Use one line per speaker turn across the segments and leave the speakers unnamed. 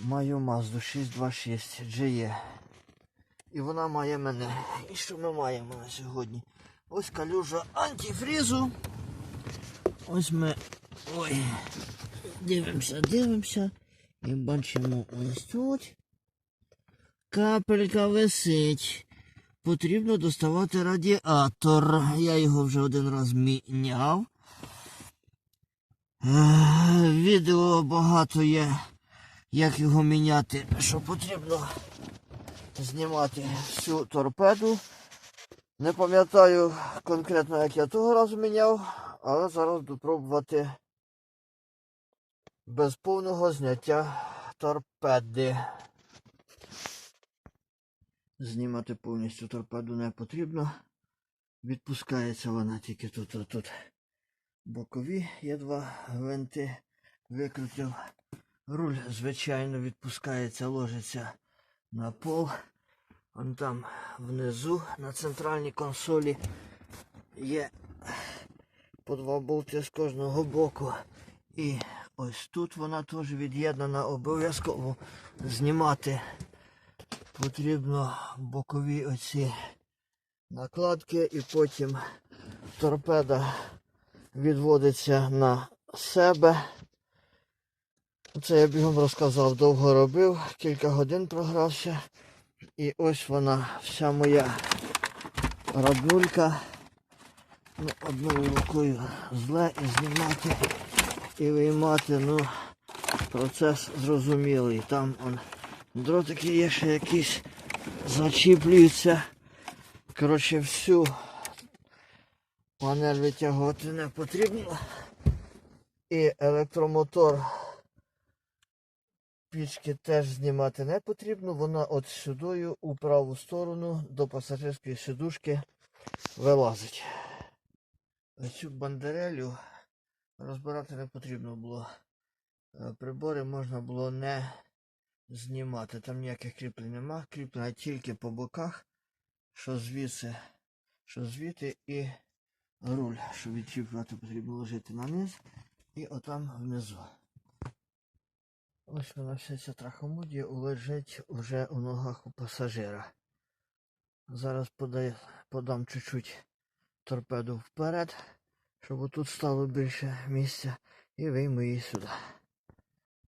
Маю Mazda 626 GE. І вона має мене. І що ми маємо на сьогодні? Ось калюжа антифрізу. Ось ми. Ой. Дивимося, дивимося. І бачимо ось тут. Капелька висить. Потрібно доставати радіатор. Я його вже один раз міняв. Е, Відео багато є, як його міняти, що потрібно знімати всю торпеду. Не пам'ятаю конкретно, як я того разу міняв, але зараз буду пробувати без повного зняття торпеди. Знімати повністю торпеду не потрібно. Відпускається вона тільки тут, тут, тут. Бокові є два гвинти. Викрутив. Руль, звичайно, відпускається, ложиться на пол. Вон там внизу на центральній консолі є по два болти з кожного боку. І ось тут вона теж від'єднана. Обов'язково знімати потрібно бокові оці накладки і потім торпеда відводиться на себе. Це я бігом розказав, довго робив, кілька годин програвся. І ось вона, вся моя роднулька. Ну, одною рукою зле і знімати і виймати, ну, процес зрозумілий. Там он, дротики є ще якісь зачіплюються. Коротше, всю панель витягувати не потрібно. І електромотор пічки теж знімати не потрібно. Вона от сюдою у праву сторону до пасажирської сидушки вилазить. Цю бандерелю розбирати не потрібно було. Е, Прибори можна було не знімати. Там ніяких кріплень нема. Кріплення тільки по боках, що звідси, що звідти і руль, що відчіплювати потрібно ложити на низ і отам внизу. Ось вона вся ця трахомудія лежить уже у ногах у пасажира. Зараз подай, подам чуть-чуть торпеду вперед, щоб тут стало більше місця і вийму її сюди.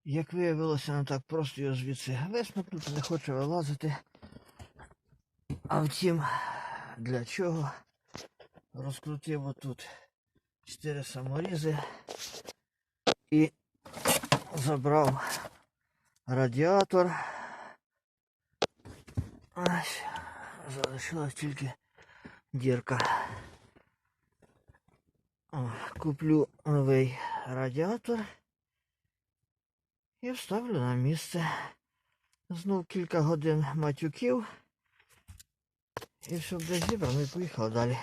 Як виявилося, не так просто його звідси висмикнути, не хоче вилазити. А втім, для чого? Розкрутив отут чотири саморізи і забрав радіатор. Ось, залишилась тільки дірка. О, Куплю новий радіатор і вставлю на місце. Знов кілька годин матюків. І все буде зібрано і поїхав далі.